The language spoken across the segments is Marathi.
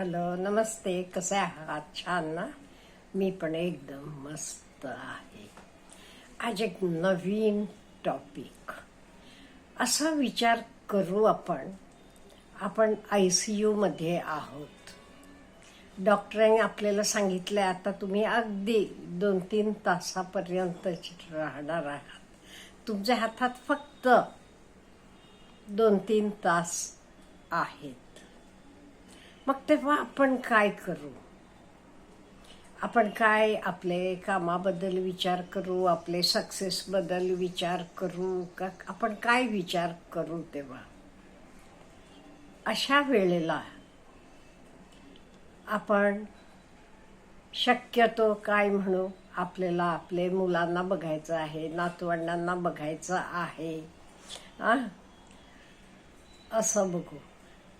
हॅलो नमस्ते कसे आहात? छान ना? मी पण एकदम मस्त आहे. आज एक नवीन टॉपिक असा विचार करू आपण आपण आय सी यूमध्ये आहोत. डॉक्टरांनी आपल्याला सांगितलं आता तुम्ही अगदी दोन तीन तासापर्यंत राहणार आहात. तुमच्या हातात फक्त दोन तीन तास आहेत. मग तेव्हा आपण काय करू? आपण काय आपले कामाबद्दल विचार करू? आपले सक्सेसबद्दल विचार करू? का आपण काय विचार करू तेव्हा? अशा वेळेला आपण शक्यतो काय म्हणू? आपल्याला आपले मुलांना बघायचं आहे नातवंडांना बघायचं आहे. असं बघू.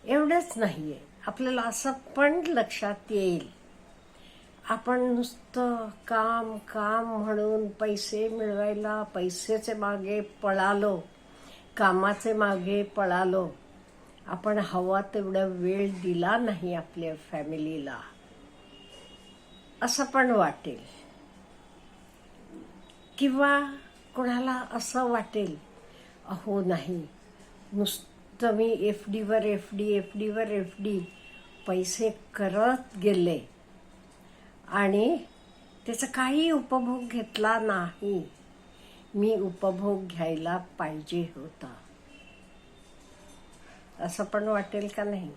एवढंच नाहीये. आपल्याला असं पण लक्षात येईल. आपण नुसतं काम काम म्हणून पैसे मिळवायला पैसेचे मागे पळालो कामाचे मागे पळालो आपण हवा तेवढा वेळ दिला नाही आपल्या फॅमिलीला. असं पण वाटेल. किंवा कोणाला असं वाटेल अहो नाही नुसतं मी एफ डीवर एफ डी एफ डीवर एफ डी पैसे करत गेले. आणि त्याचा काही उपभोग घेतला नाही. मी उपभोग घ्यायला पाहिजे होता. असं पण वाटेल का नाही?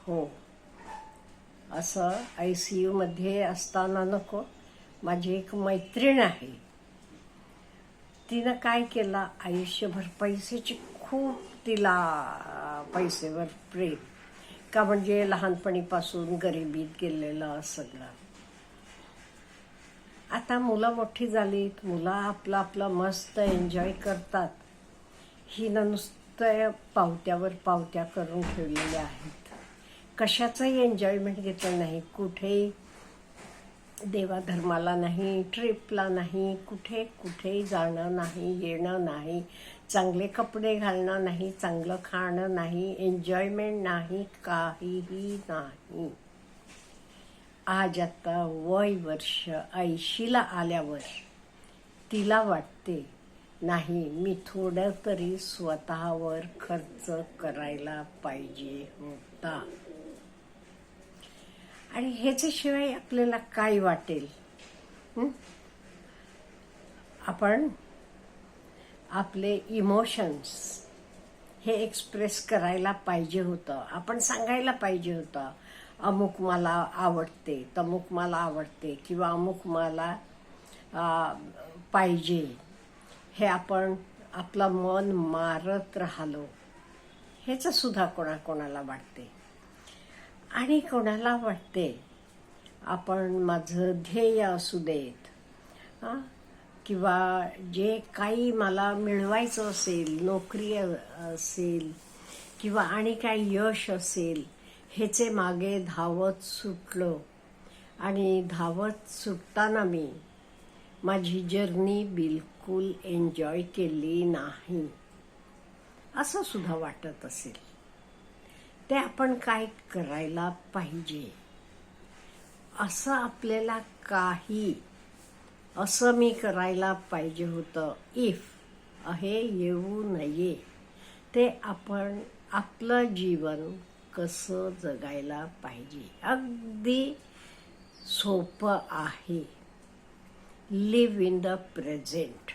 हो. असं आय सी यूमध्ये असताना नको. माझी एक मैत्रीण आहे. तिनं काय केलं? आयुष्यभर पैसेची खूप तिला पैसेवर प्रेम. का म्हणजे लहानपणीपासून गरिबीत गेलेलं सगळं. आता मुलं मोठी झालीत मुलं आपलं आपलं मस्त एन्जॉय करतात. ही नुसतं पावत्यावर पावत्या करून ठेवलेल्या आहेत. कशाचंही एन्जॉयमेंट घेतलं नाही. कुठेही देवाधर्माला नाही ट्रिपला नाही कुठे कुठे जाणं नाही येणं नाही चांगले कपडे घालणं नाही चांगलं खाणं नाही एन्जॉयमेंट नाही काहीही नाही. आज आता वय वर्ष ऐंशीला आल्यावर तिला वाटते नाही मी थोडं तरी स्वतःवर खर्च करायला पाहिजे होता. आणि ह्याच्याशिवाय आपल्याला काय वाटेल? आपण आपले इमोशन्स हे एक्सप्रेस करायला पाहिजे होतं. आपण सांगायला पाहिजे होतं अमुक मला आवडते तमुक मला आवडते किंवा अमुक मला पाहिजे. हे आपण आपलं मन मारत राहिलो ह्याचं सुद्धा कोणाकोणाला वाटते. आणि कोणाला वाटते आपण माझं ध्येय असू देत हां किंवा जे काही मला मिळवायचं असेल नोकरी असेल किंवा आणि काय यश असेल ह्याचे मागे धावत सुटलो. आणि धावत सुटताना मी माझी जर्नी बिलकुल एन्जॉय केली नाही. असं सुद्धा वाटत असेल. ते आपण काय करायला पाहिजे? असं आपल्याला काही असं मी करायला पाहिजे होतं. इफ हे येऊ नये. ते आपण आपलं जीवन कसं जगायला पाहिजे. अगदी सोपं आहे. लिव्ह इन द प्रेझेंट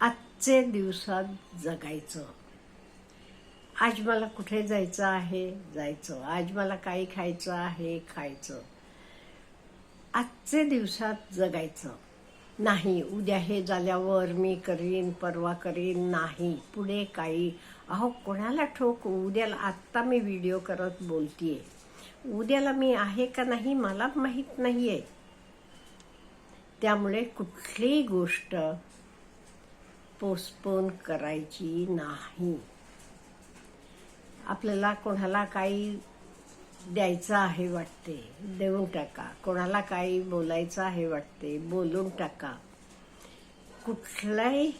आजचे दिवसात जगायचं. आज मला कुठे जायचं आहे? जायचं. आज मला काही खायचं आहे? खायचं. आजचे दिवसात जगायचं. नाही उद्या हे झाल्यावर मी करीन परवा करीन नाही. पुढे काही. अहो कोणाला ठोक? उद्याला आत्ता मी व्हिडिओ करत बोलतीये. उद्याला मी आहे का नाही मला माहीत नाही आहे त्यामुळे कुठलीही गोष्ट पोस्टपोन करायची नाही. आपल्याला कोणाला काही द्यायचं आहे वाटते. देऊन टाका. कोणाला काही बोलायचं आहे वाटते बोलून टाका. कुठलाही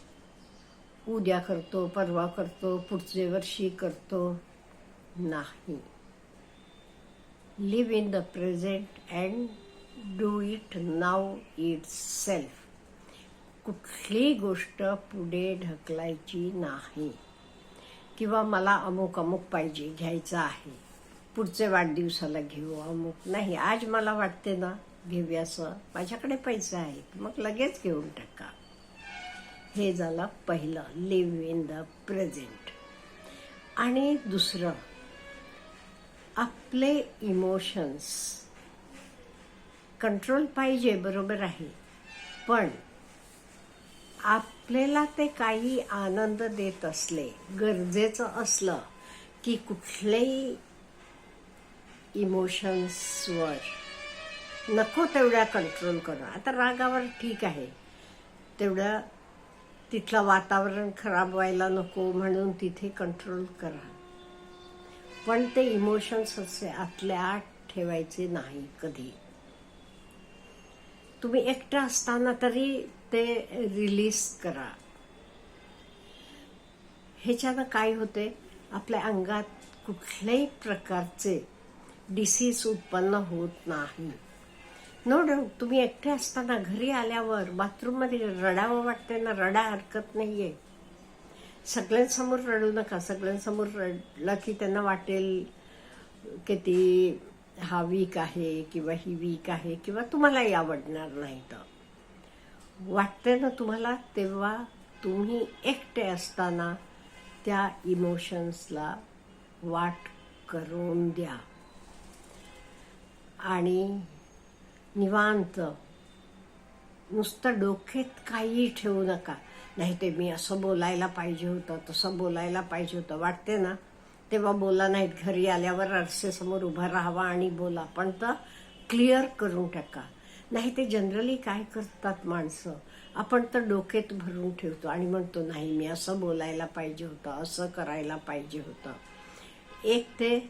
उद्या करतो परवा करतो पुढच्या वर्षी करतो नाही. Live in the present and do it now itself कुठली गोष्ट पुढे ढकलायची नाही. किंवा मला अमुक अमुक पाहिजे घ्यायचं आहे. पुढच्या वाढदिवसाला घेऊ अमुक. नाही आज मला वाटते ना घेऊयासं माझ्याकडे पैसे आहेत. मग लगेच घेऊन टाका. हे झालं पहिलं. लिव्ह इन द प्रेझेंट आणि दुसरं आपले इमोशन्स कंट्रोल पाहिजे बरोबर आहे. पण आपल्याला ते काही आनंद देत असले गरजेचं असलं की कुठलेही इमोशन्सवर नको तेवढ्या कंट्रोल करा. आता रागावर ठीक आहे. तेवढं तिथलं वातावरण खराब व्हायला नको म्हणून तिथे कंट्रोल करा. पण ते इमोशन्स असे आतल्या आत ठेवायचे नाही कधी. तुम्ही एकटं असताना तरी ते रिलीज करा. ह्याच्यानं काय होते? आपल्या अंगात कुठल्याही प्रकारचे डिसीज उत्पन्न होत नाही. नो डाऊट तुम्ही एकटे असताना घरी आल्यावर बाथरूममध्ये रडावं वाटते ना रडा हरकत नाहीये. सगळ्यांसमोर रडू नका. सगळ्यांसमोर रडलं की त्यांना वाटेल की ती हा वीक आहे किंवा ही वीक आहे किंवा तुम्हालाही आवडणार नाही तर. वाटते ना तुम्हाला तेव्हा तुम्ही एकटे असताना त्या इमोशन्सला वाट करून द्या. आणि निवांत. नुसतं डोक्यात काही ठेवू नका. नाही ते मी असं बोलायला पाहिजे होतं तसं बोलायला पाहिजे होतं. वाटते ना? तेव्हा बोला नाहीत. घरी आल्यावर आरसेसमोर उभा राहावा आणि बोला. पण तर क्लिअर करून टाका. नाही ते जनरली काय करतात माणसं? आपण तर डोक्यात भरून ठेवतो आणि म्हणतो नाही मी असं बोलायला पाहिजे होतं असं करायला पाहिजे होतं. एक ते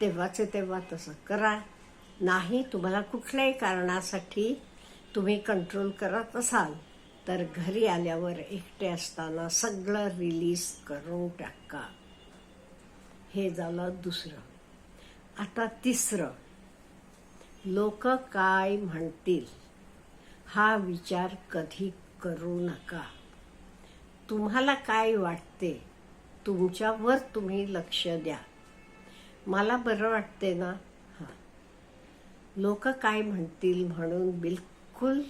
तेव्हाचे तेव्हा तसं करा. नाही तुम्हाला कुठल्याही कारणासाठी तुम्ही कंट्रोल करत असाल तर घरी आल्यावर एकटे असताना सगळं रिलीज करून टाका. हे झालं दुसरं. आता तिसरं. लोक काय म्हणतील? हा विचार कधी करू नका. तुम्हाला काय वाटते? तुमच्यावर तुम्ही लक्ष द्या. मला बरं वाटते ना लोक काय म्हणतील म्हणून बिलकुल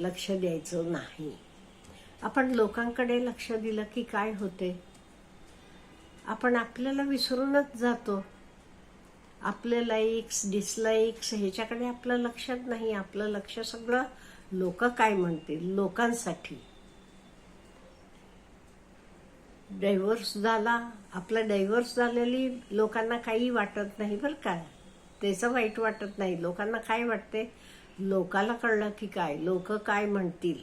लक्ष द्यायचं नाही. आपण लोकांकडे लक्ष दिलं की काय होते? आपण आपल्याला विसरूनच जातो. आपले लाईक्स डिसलाईक्स ह्याच्याकडे आपलं लक्षच नाही. आपलं लक्ष सगळं लोक काय म्हणतील? लोकांसाठी. डायव्हर्स झाला आपला डायव्हर्स झालेली लोकांना काही वाटत नाही बरं का. त्याचं वाईट वाटत नाही. लोकांना काय वाटते? लोकाला कळलं की काय? लोक काय म्हणतील?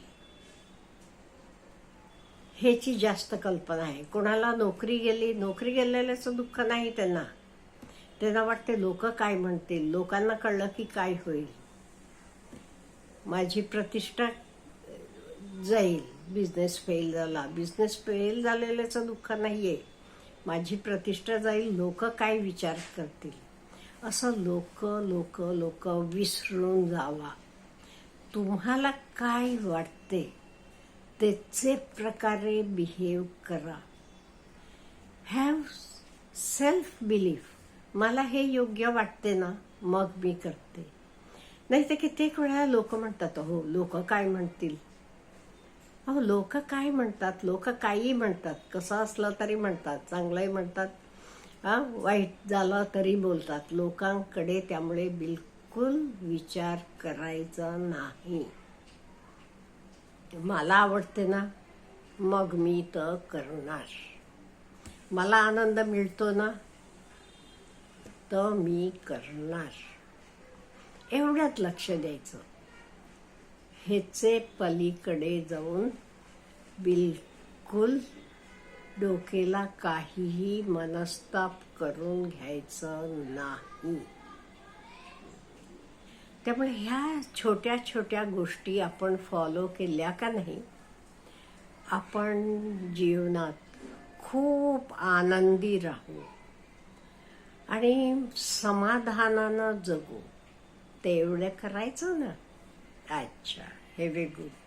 ह्याची जास्त कल्पना आहे. कोणाला नोकरी गेली नोकरी गेलेल्याचं दुःख नाही त्यांना. त्यांना वाटते लोक काय म्हणतील? लोकांना कळलं की काय होईल? माझी प्रतिष्ठा जाईल. बिझनेस फेल झाला. बिझनेस फेल झालेल्याचं दुःख नाही आहे माझी प्रतिष्ठा जाईल लोक काय विचार करतील? असं लोक लोक लोक विसरून जावा. तुम्हाला काय वाटते? त्याचे प्रकारे बिहेव करा. हॅव सेल्फ बिलीफ मला हे योग्य वाटते ना मग मी करते. नाही तर कित्येक वेळा लोक म्हणतात हो लोक काय म्हणतील? अहो लोक काय म्हणतात? लोक काही म्हणतात. कसं असलं तरी म्हणतात. चांगलंही म्हणतात. हा वाईट झालं तरी बोलतात. लोकांकडे त्यामुळे बिलकुल विचार करायचा नाही. मला आवडते ना मग मी तर करणार. मला आनंद मिळतो ना तर मी करणार. एवढ्यात लक्ष द्यायचं. ह्याचे पलीकडे जाऊन बिलकुल डोकेला काहीही मनस्ताप करून घ्यायचं नाही. त्यामुळे ह्या छोट्या छोट्या गोष्टी आपण फॉलो केल्या का नाही आपण जीवनात खूप आनंदी राहू आणि समाधानानं जगू. ते एवढं करायचं ना. अच्छा हेवी गुड